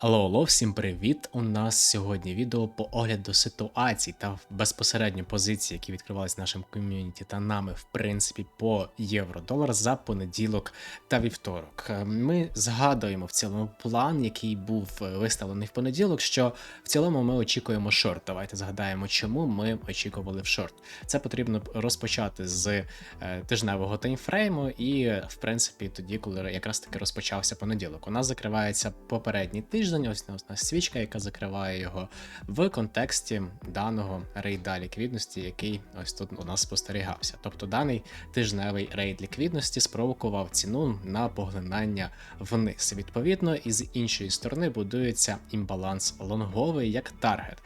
Алло, алло, всім привіт! У нас сьогодні відео по огляду ситуацій та безпосередньо позицій, які відкривались нашим ком'юніті та нами, в принципі, по євро-долар за понеділок та вівторок. Е, Ми згадуємо в цілому план, який був е, виставлений в понеділок, що в цілому ми очікуємо шорт. Давайте згадаємо, чому ми очікували в шорт. Це потрібно розпочати з е, тижневого таймфрейму, і в принципі тоді, коли якраз таки розпочався понеділок. У нас закривається попередній тиждень. Ось у нас свічка, яка закриває його в контексті даного рейда ліквідності, який ось тут у нас спостерігався. Тобто даний тижневий рейд ліквідності спровокував ціну на поглинання вниз. Відповідно, і з іншої сторони будується імбаланс лонговий як таргет.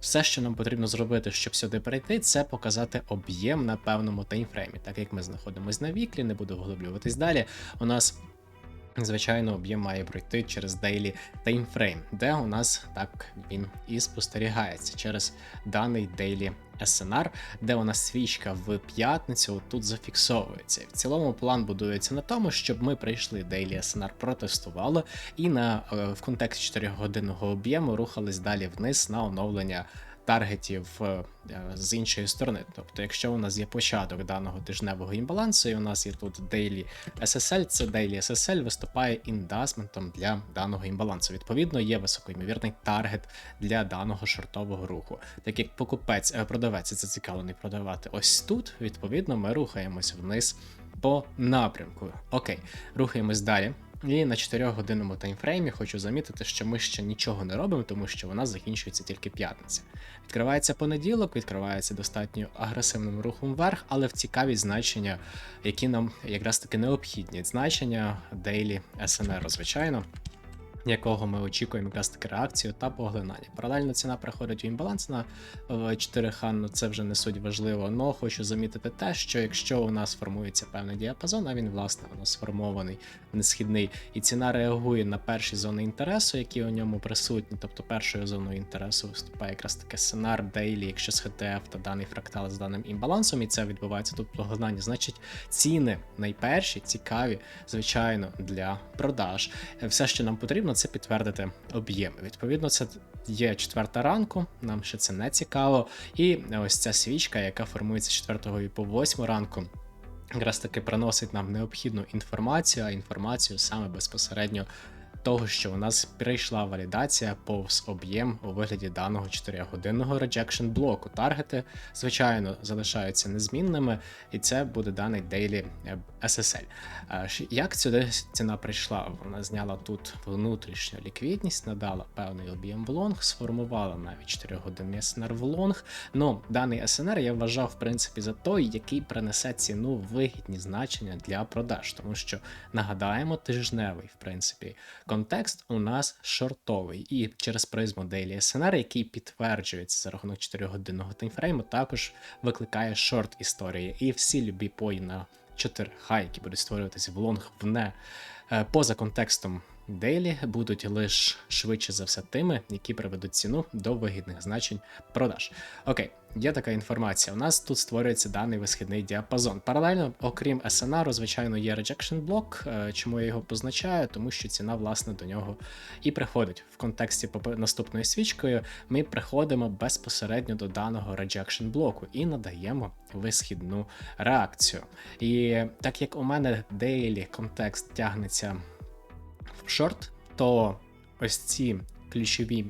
Все, що нам потрібно зробити, щоб сюди перейти, це показати об'єм на певному таймфреймі. Так як ми знаходимося на віклі, не буду вглублюватись далі. У нас Звичайно, об'єм має пройти через Daily Timeframe, де у нас так він і спостерігається через даний Daily SNR, де у нас свічка в п'ятницю тут зафіксовується. В цілому план будується на тому, щоб ми прийшли Daily SNR, протестували і на е, в контексті 4-годинного об'єму рухались далі вниз на оновлення таргетів е, з іншої сторони. Тобто, якщо у нас є початок даного тижневого імбалансу, і у нас є тут Daily SSL, це Daily SSL виступає індасментом для даного імбалансу. Відповідно, є високоймовірний таргет для даного шортового руху. Так як покупець, е, продавець зацікавлений продавати ось тут, відповідно, ми рухаємось вниз по напрямку. Окей, рухаємось далі. І на 4-годинному таймфреймі хочу замітити, що ми ще нічого не робимо, тому що вона закінчується тільки п'ятниця. Відкривається понеділок, відкривається достатньо агресивним рухом вверх, але в цікаві значення, які нам якраз таки необхідні. Значення Daily SNR, звичайно. Якого ми очікуємо якраз таки реакцію та поглинання. Паралельно ціна приходить у імбаланс на 4 х ну це вже не суть важливо. але хочу замітити те, що якщо у нас формується певний діапазон, а він власне у сформований несхідний, і ціна реагує на перші зони інтересу, які у ньому присутні. Тобто першою зоною інтересу виступає якраз таке сценар Daily, якщо з HTF та даний фрактал з даним імбалансом, і це відбувається тут поглинання. Значить, ціни найперші цікаві, звичайно, для продаж. Все, що нам потрібно, це підтвердити об'єм. Відповідно, це є четверта ранку, нам ще це не цікаво. І ось ця свічка, яка формується з 4 по 8 ранку. Якраз таки приносить нам необхідну інформацію, а інформацію саме безпосередньо того, що у нас прийшла валідація повз об'єм у вигляді даного 4-годинного rejection блоку. Таргети, звичайно, залишаються незмінними, і це буде даний Daily SSL. Як сюди ціна прийшла? Вона зняла тут внутрішню ліквідність, надала певний об'єм в лонг, сформувала навіть 4 годинний СНР в лонг. Ну, даний СНР я вважав, в принципі, за той, який принесе ціну вигідні значення для продаж, тому що нагадаємо, тижневий, в принципі, контекст у нас шортовий, і через призму Daily SNR, який підтверджується за рахунок 4-годинного таймфрейму, також викликає шорт історії. І всі любі пої на 4 хай, які будуть створюватися в лонг в не е, поза контекстом Дейлі будуть лише швидше за все тими, які приведуть ціну до вигідних значень продаж. Окей, є така інформація. У нас тут створюється даний висхідний діапазон. Паралельно, окрім SNR, звичайно, є rejection блок. Е, чому я його позначаю? Тому що ціна, власне, до нього і приходить. В контексті наступною свічкою ми приходимо безпосередньо до даного rejection блоку і надаємо висхідну реакцію. І так як у мене дейлі контекст тягнеться в шорт, то ось ці ключові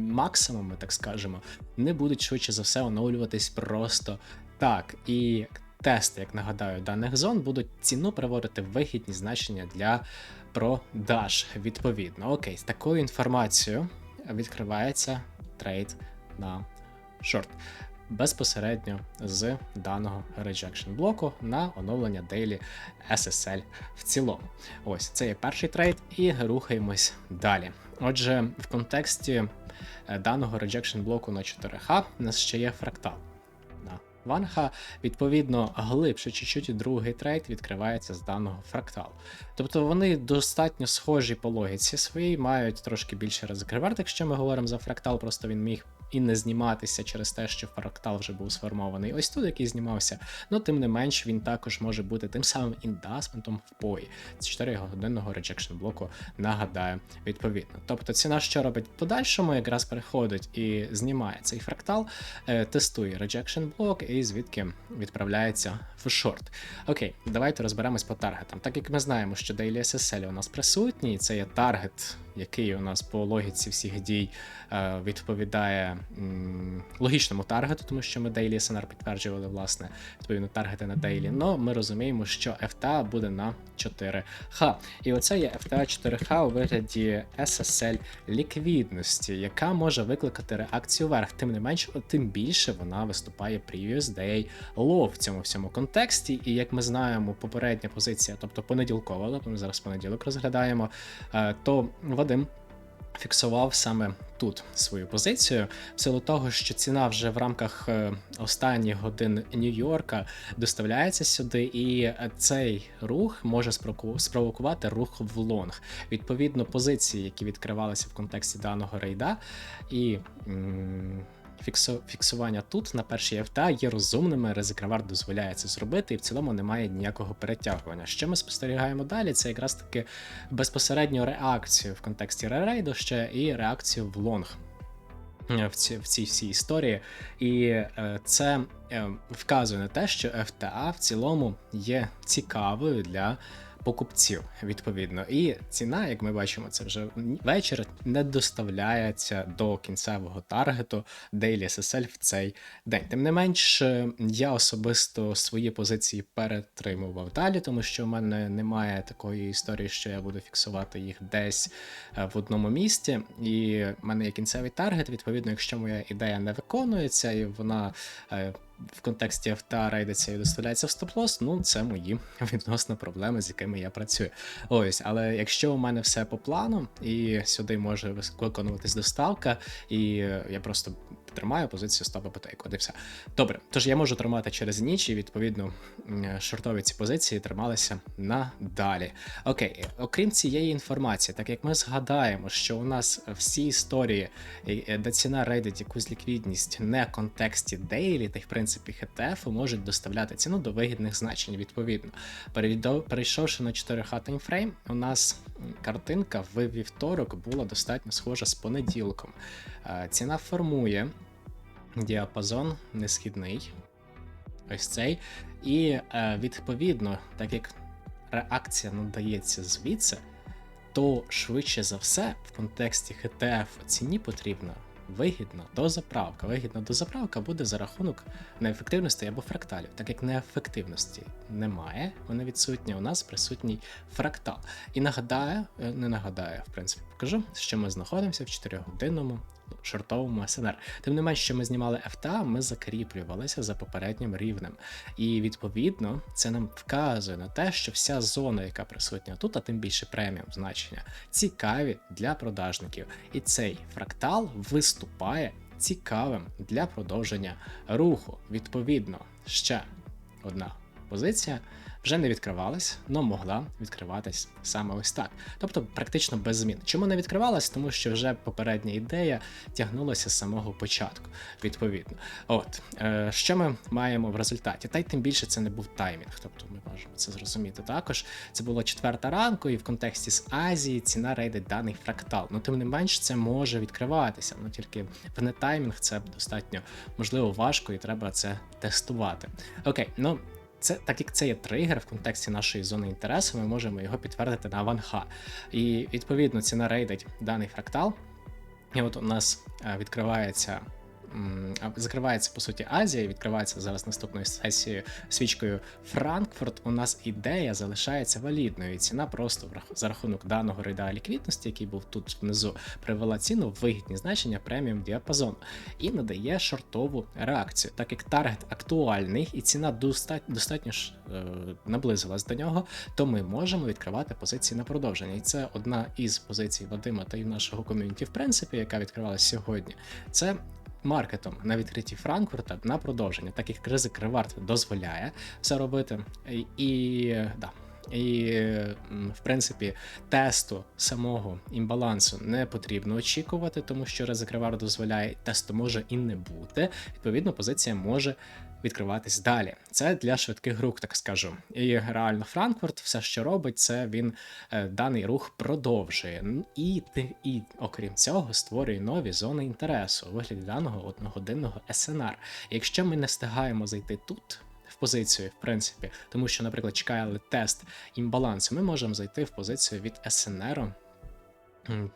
максимуми, так скажемо, не будуть швидше за все оновлюватись просто так. І тести, як нагадаю, даних зон будуть ціну приводити вигідні значення для продаж. Відповідно, окей, з такою інформацією відкривається трейд на шорт безпосередньо з даного rejection блоку на оновлення Daily SSL в цілому. Ось це є перший трейд, і рухаємось далі. Отже, в контексті е, даного rejection блоку на 4Х у нас ще є фрактал. Ванха, відповідно, глибше чуть-чуть другий трейд відкривається з даного фракталу. Тобто вони достатньо схожі по логіці своїй, мають трошки більше реверт, якщо ми говоримо за фрактал, просто він міг і не зніматися через те, що фрактал вже був сформований. Ось тут, який знімався. Ну, тим не менш, він також може бути тим самим індасментом в пої. Це 4 годинного реджекшн блоку, нагадаю, відповідно. Тобто ціна, що робить в подальшому, якраз переходить і знімає цей фрактал, е, тестує реджекшн блок і звідки відправляється в шорт. Окей, давайте розберемось по таргетам. Так як ми знаємо, що Daily SSL у нас присутній, це є таргет, який у нас по логіці всіх дій е, відповідає логічному таргету, тому що ми Daily SNR підтверджували власне відповідно таргети на Daily, но ми розуміємо, що FTA буде на 4H. І оце є FTA 4H у вигляді SSL ліквідності, яка може викликати реакцію вверх. Тим не менш, тим більше вона виступає previous day low в цьому всьому контексті. І як ми знаємо, попередня позиція, тобто понеділкова, тобто ми зараз понеділок розглядаємо, е, то Вадим. Фіксував саме тут свою позицію, в силу того, що ціна вже в рамках е, останніх годин Нью-Йорка доставляється сюди, і цей рух може спровокувати рух в лонг. Відповідно, позиції, які відкривалися в контексті даного рейда, і фіксу- фіксування тут на першій ФТА є розумними. Ризикравар дозволяє це зробити, і в цілому немає ніякого перетягування. Що ми спостерігаємо далі? Це якраз таки безпосередньо реакцію в контексті ререйду ще і реакцію в лонг. е, В цій, в цій всій історії, і е, це е, вказує на те, що FTA в цілому є цікавою для покупців, відповідно. І ціна, як ми бачимо, це вже вечір не доставляється до кінцевого таргету Daily SSL в цей день. Тим не менш, е, я особисто свої позиції перетримував далі, тому що в мене немає такої історії, що я буду фіксувати їх десь е, в одному місці. І в мене є кінцевий таргет. Відповідно, якщо моя ідея не виконується, і вона. В контексті авто рейдиться і доставляється в стоп-лосс, ну це мої відносно проблеми, з якими я працюю. Ось, але якщо у мене все по плану, і сюди може виконуватись доставка, і я просто тримаю позицію стопа потейку, все. Добре, тож я можу тримати через ніч, і відповідно шортові ці позиції трималися надалі. Окей, окрім цієї інформації, так як ми згадаємо, що у нас всі історії, е, де ціна рейдить якусь ліквідність не в контексті дейлі, та й в принципі HTF можуть доставляти ціну до вигідних значень. Відповідно, перейшовши на 4H таймфрейм, у нас картинка в вівторок була достатньо схожа з понеділком. Е, Ціна формує діапазон несхідний. Ось цей. І е, відповідно, так як реакція надається звідси, то швидше за все в контексті ХТФ ціні потрібна вигідна дозаправка. Вигідна дозаправка буде за рахунок неефективності або фракталів. Так як неефективності немає, вона відсутня. у нас присутній фрактал. І нагадаю, е, не нагадаю, в принципі, покажу, що ми знаходимося в 4-годинному шортовому СНР. Тим не менш, що ми знімали FTA, ми закріплювалися за попереднім рівнем. І відповідно це нам вказує на те, що вся зона, яка присутня тут, а тим більше преміум значення, цікаві для продажників. І цей фрактал виступає цікавим для продовження руху. Відповідно, ще одна позиція вже не відкривалась, але могла відкриватись саме ось так. Тобто практично без змін. Чому не відкривалась? Тому що вже попередня ідея тягнулася з самого початку, відповідно. От е, що ми маємо в результаті? Та й тим більше це не був таймінг. Тобто ми можемо це зрозуміти також. Це було четверта ранку, і в контексті з Азії ціна рейдить даний фрактал. Ну тим не менш, це може відкриватися. Ну тільки в не таймінг це достатньо можливо важко, і треба це тестувати. Окей, ну. Це так як це є тригер в контексті нашої зони інтересу, ми можемо його підтвердити на 1H. І відповідно ціна рейдить даний фрактал. І от у нас е, відкривається. Закривається по суті Азія, відкривається зараз наступною сесією свічкою Франкфурт. У нас ідея залишається валідною. І ціна просто за рахунок даного рейда ліквідності, який був тут внизу, привела ціну в вигідні значення преміум діапазону і надає шортову реакцію, так як таргет актуальний і ціна достатньо, ж е, наблизилась до нього, то ми можемо відкривати позиції на продовження. І це одна із позицій Вадима та й нашого ком'юніті, в принципі, яка відкривалася сьогодні. Це маркетом на відкритті Франкфурта на продовження, так як ризик ревард дозволяє це робити. І, да. і, в принципі, тесту самого імбалансу не потрібно очікувати, тому що ризик ревар дозволяє, тесту може і не бути. Відповідно, позиція може відкриватись далі. Це для швидких рук, так скажу. І реально Франкфурт все, що робить, це він е, даний рух продовжує. І, і окрім цього створює нові зони інтересу у вигляді даного одногодинного СНР. Якщо ми не встигаємо зайти тут. В позицію, в принципі, тому що, наприклад, чекали тест імбалансу, ми можемо зайти в позицію від СНР,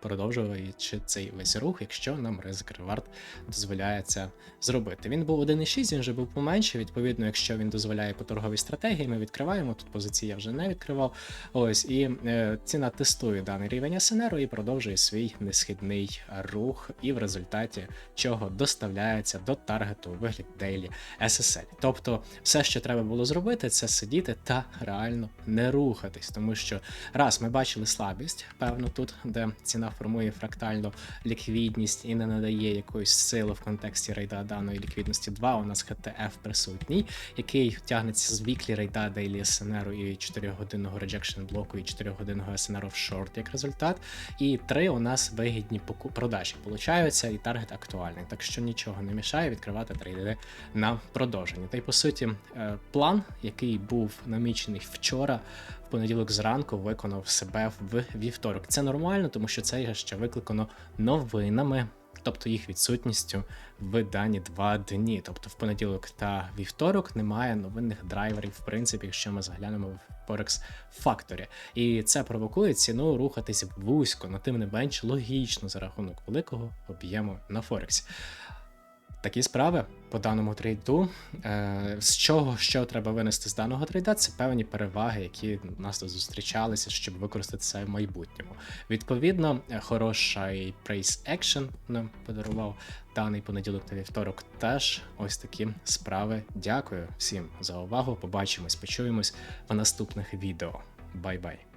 продовжуючи цей весь рух, якщо нам ризик ревард дозволяє це зробити. Він був 1,6, він вже був поменше. Відповідно, якщо він дозволяє по торговій стратегії, ми відкриваємо. Тут позиції я вже не відкривав. Ось і е, ціна тестує даний рівень СНР і продовжує свій несхідний рух, і в результаті чого доставляється до таргету у вигляді Daily SSL. Тобто, все, що треба було зробити, це сидіти та реально не рухатись, тому що раз ми бачили слабість, певно, тут, де ціна формує фрактальну ліквідність і не надає якоїсь сили в контексті рейда даної ліквідності. Два у нас ХТФ присутній, який тягнеться з віклі рейда Daily SNR і 4 годинного rejection блоку, і 4 годинного в шорт як результат. І три у нас вигідні продажі получаються, і таргет актуальний. Так що нічого не мішає відкривати трейди на продовження. Та й по суті, е, план, який був намічений вчора, в понеділок зранку виконав себе в вівторок. Це нормально, тому що це ще викликано новинами. Тобто їх відсутністю в дані два дні. Тобто в понеділок та вівторок немає новинних драйверів, в принципі, якщо ми заглянемо в Forex Factory. І це провокує ціну рухатись вузько, но тим не менш логічно за рахунок великого об'єму на Форексі. Такі справи по даному трейду. Е, з чого що треба винести з даного трейда, це певні переваги, які у нас тут зустрічалися, щоб використати це в майбутньому. Відповідно, е, хороший price action нам подарував даний понеділок та вівторок. Теж ось такі справи. Дякую всім за увагу. Побачимось, почуємось в наступних відео. Бай-бай.